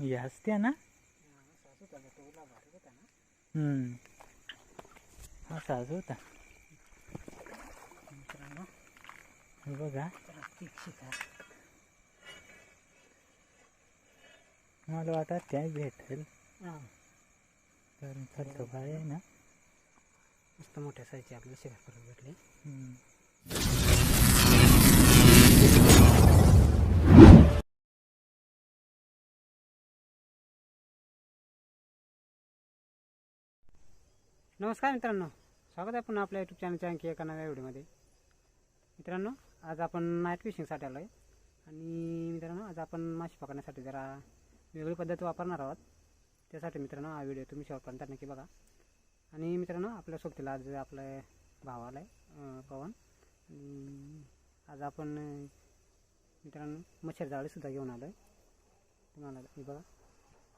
हे असते ना? हम्म। असाच होता। हे बघा। मला वाटत त्या भेटेल? हा कारण खर्च भारी आहे ना? मस्त मोठ्या साईजचे आपल्याला शिकार करून भेटले. नमस्कार मित्रांनो. स्वागत आहे पुन्हा आपल्या यूट्यूब चॅनलच्या आणखी एका नव्या व्हिडिओमध्ये मित्रांनो आज आपण नाईट फिशिंगसाठी आलो आहे आणि मित्रांनो आज आपण मासे पकडण्यासाठी जरा वेगळी पद्धत वापरणार आहोत. त्यासाठी मित्रांनो हा व्हिडिओ तुम्ही शेवटपर्यंत नक्की बघा. आणि मित्रांनो आपल्या सोबतीला आज आपला भाव आला आहे पवन. आणि आज आपण मित्रांनो मच्छरजाळीसुद्धा घेऊन आलो आहे तुम्हाला बघा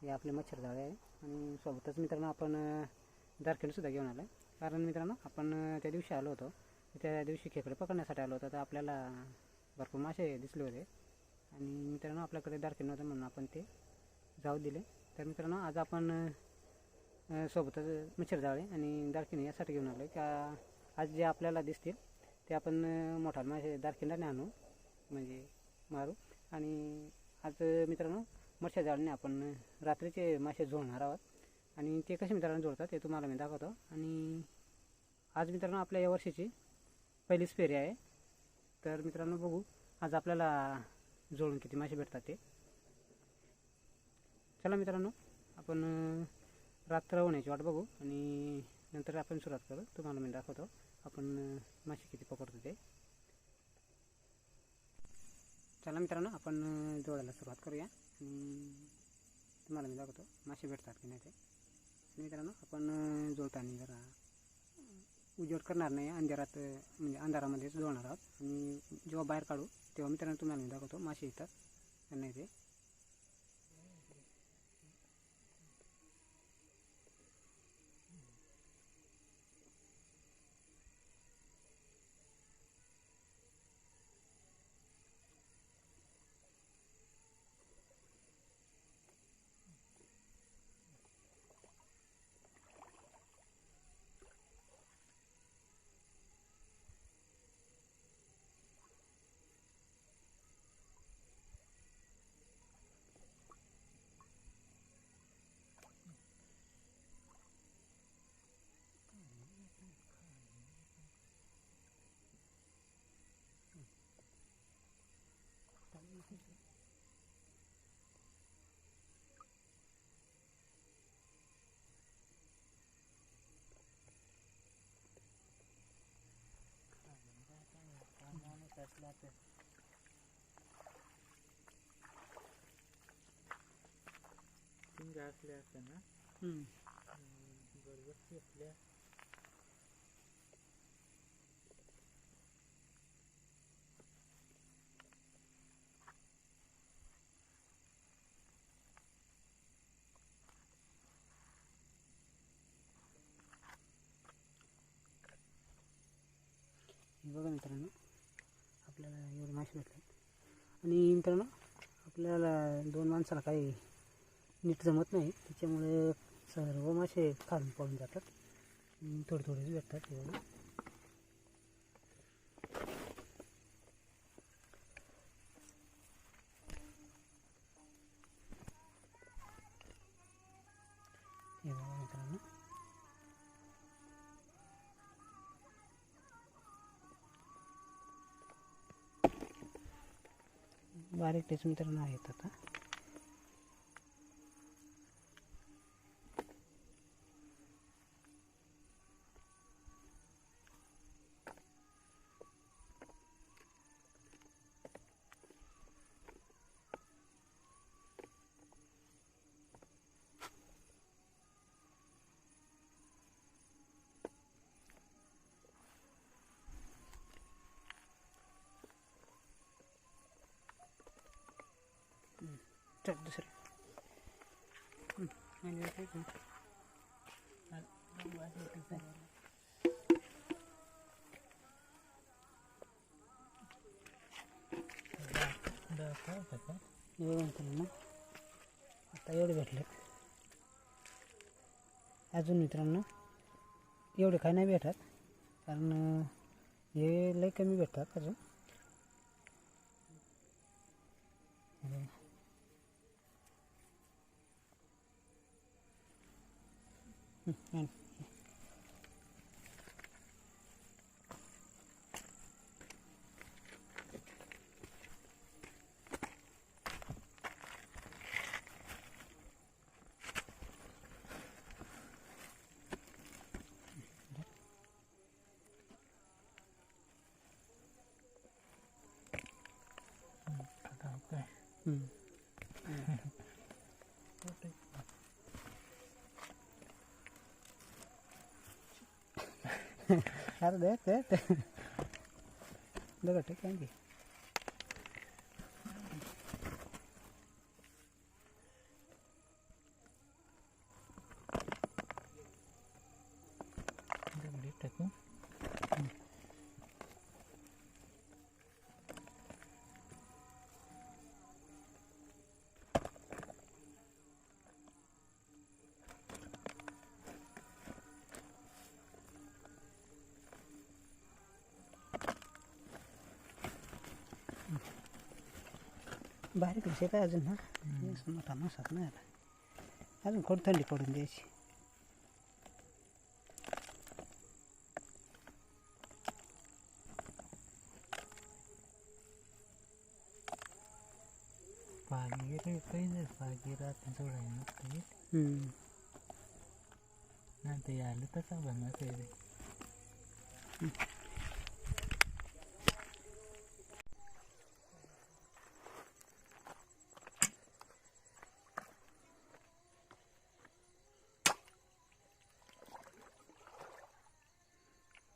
हे आपले मच्छरजाळे आहे. आणि सोबतच मित्रांनो आपण दारखेडसुद्धा घेऊन आलं आहे कारण मित्रांनो आपण त्या दिवशी आलो होतो. त्या दिवशी खेकडे पकडण्यासाठी आलो होतो. तर आपल्याला भरपूर मासे दिसले होते. आणि मित्रांनो आपल्याकडे दारखेड नव्हतं म्हणून आपण ते जाऊ दिले. तर मित्रांनो आज आपण सोबतच मच्छर जाळे आणि दारखिणी यासाठी घेऊन आलो का आज जे आपल्याला दिसतील ते आपण मोठा मासे दारखिंडाने आणू. म्हणजे मारू. आणि आज मित्रांनो मच्छर जाळीने आपण रात्रीचे मासे झोळणार आहोत. आणि ते कसे मित्रांनो जोडतात ते तुम्हाला मी दाखवतो. आणि आज मित्रांनो आपल्या या वर्षीची पहिलीच फेरी आहे. तर मित्रांनो बघू आज आपल्याला जोडून किती मासे भेटतात ते. चला मित्रांनो आपण रात्र होण्याची वाट बघू आणि नंतर आपण सुरुवात करू. तुम्हाला मी दाखवतो आपण मासे किती पकडतो ते. चला मित्रांनो आपण जोडायला सुरुवात करूया. आणि तुम्हाला मी दाखवतो मासे भेटतात की नाही ते. मित्रांनो आपण जोडताना जरा उजेड करणार नाही. अंधारात म्हणजे अंधारामध्येच जोडणार आहोत. आणि जेव्हा बाहेर काढू तेव्हा मित्रांनो तुम्हाला मी दाखवतो मासे येतात. नाही ते tersine tinggal kelihatan ha? Hmm bersih ya ಇವಾಗ ಮಿತ್ರನು आणि मित्रांनो आपल्याला दोन माणसाला काही नीट जमत नाही. त्याच्यामुळे सर्व मासे खालून पडून जातात. थोडे थोडे भेटतात तेवढे बारीक ठेचून तर नाही आहेत आता. चल दुसरे. म्हणजे आता एवढे भेटले. अजून मित्रांनो एवढे काही नाही भेटत कारण हे लय कमी भेटतात अजून हे बघा. हं, आण. आता काय हं. अरे दे ते ते दगड ठीक आहे की दगडी टाकू बारीक शेत आहे अजून हा? मोठा मसात नाही आला. अजून थोडी थंडी पडून द्यायची. पागिरे पाहिजे पागिरा जोडाय नसते हं. नाही ते आलं तसा बनवा पाहिजे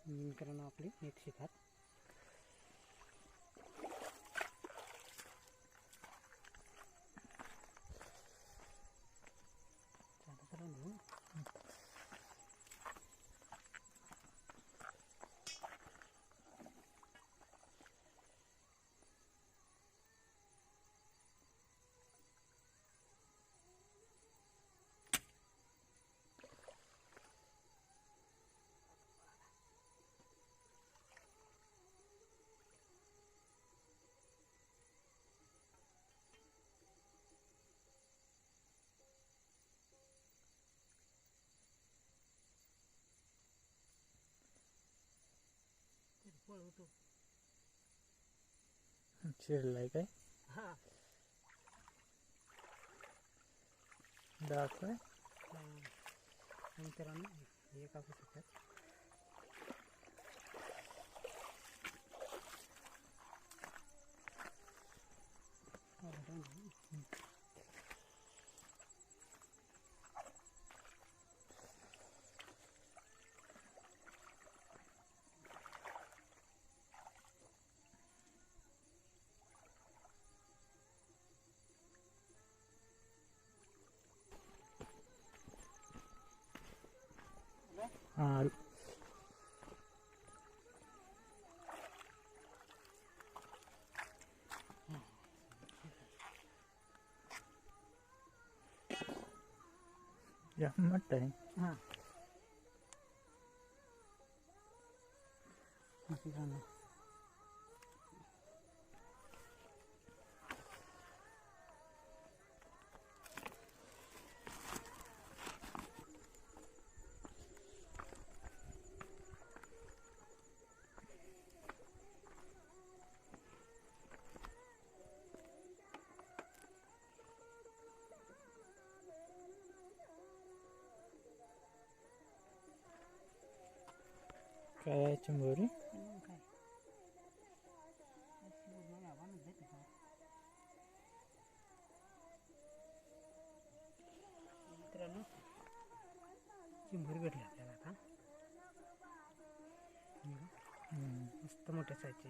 मित्रांनो आपली एक शिकार चालू करा ना. चिडलाय काय? हा. दाखवाय. मित्रांनो हे कापू शकतात हा. या मोठं आहे हां मित्रांनो काय आहे चिंबोरी काय मित्रांनो चिंबोरी भेटली आपल्याला आता हे बघा, हम्म. मस्त मोठ्या साईजची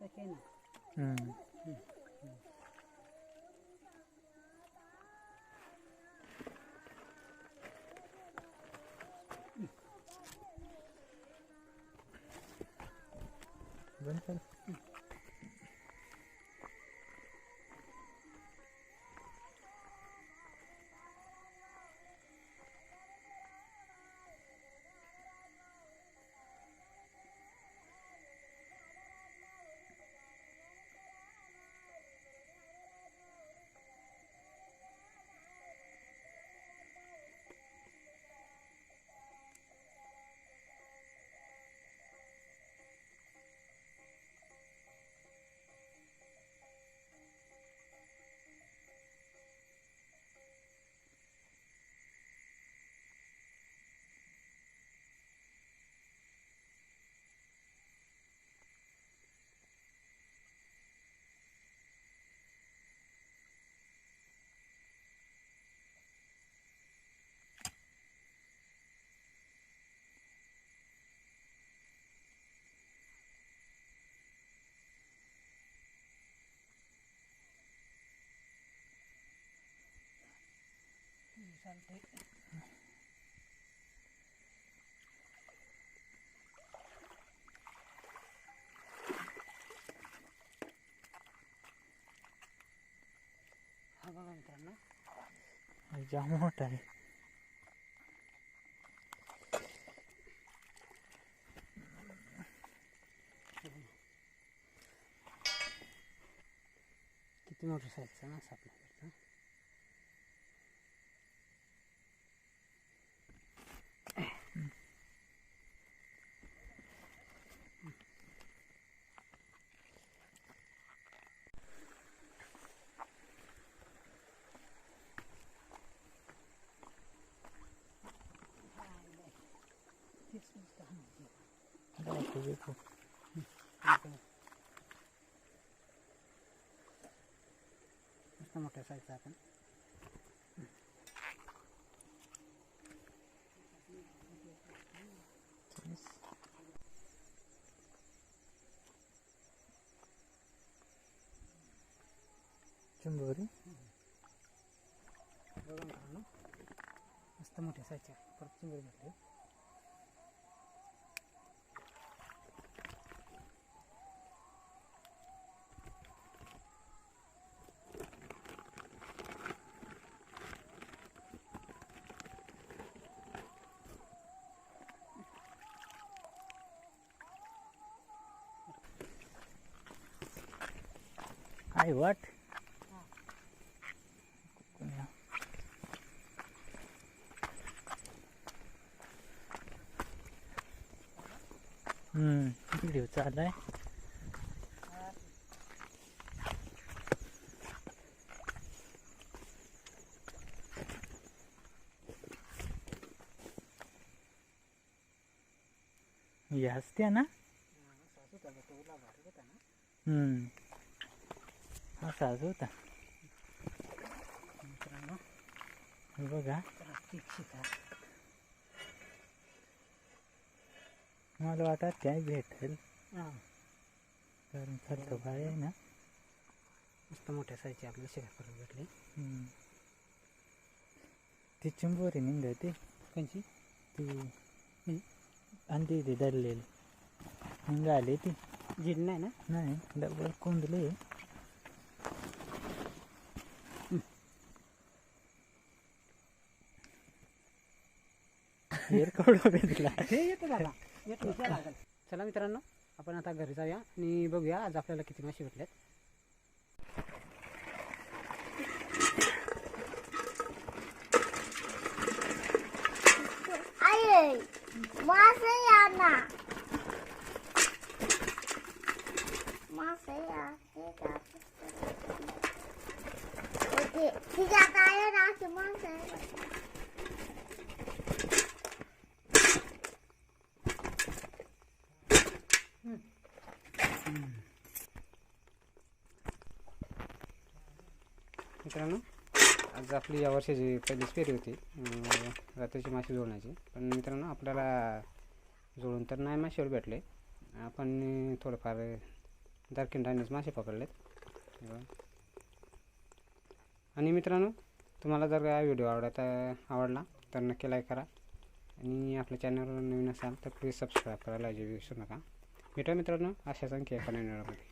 बऱ्यापैकी आहे ना हम्म. बंद हा बघा मित्रांनो हा जाम मोठा आहे किती मोठं साईजचा ना सापला मस्त मोठ्या साईजचा आपण चिंबोरी। बघा मित्रांनो मस्त मोठ्या साईजच्या परत चिंबरी भेटले काय वाट? व्हिडिओ चाललाय ही हसते ना? असाच होता. मित्रांनो हे बघा. मला वाटत काय भेटेल. कारण खर्च भारी आहे ना. मस्त मोठ्या साईजचे आपल्याला शिकार परत भेटले. ती चिंबोरी निघते त्यांची ती अंडी ती धरलेली निघाली ती. झील नाही ना? नाही डबल कोंदले एअरकोड भेटला हे येतो दादा येतो इथे लागेल. चला मित्रांनो आपण आता घरी जाऊया आणि बघूया आज आपल्याला किती मासे भेटल्यात आज आपली या वर्षाची पहिलीच फेरी होती रात्रीची मासे जोडण्याची. पण मित्रांनो आपल्याला जोडून तर नाही मासेवर भेटले. आपण थोडंफार दारखीन मासे पकडलेत. आणि मित्रांनो तुम्हाला जर हा व्हिडिओ आवडत आवडला तर नक्की लाईक करा. आणि आपल्या चॅनलवर नवीन असाल तर प्लीज सबस्क्राईब करायला अजिबात विसरू नका. भेटूया मित्रांनो अशाच आणखी एका नवीन व्हिडिओमध्ये.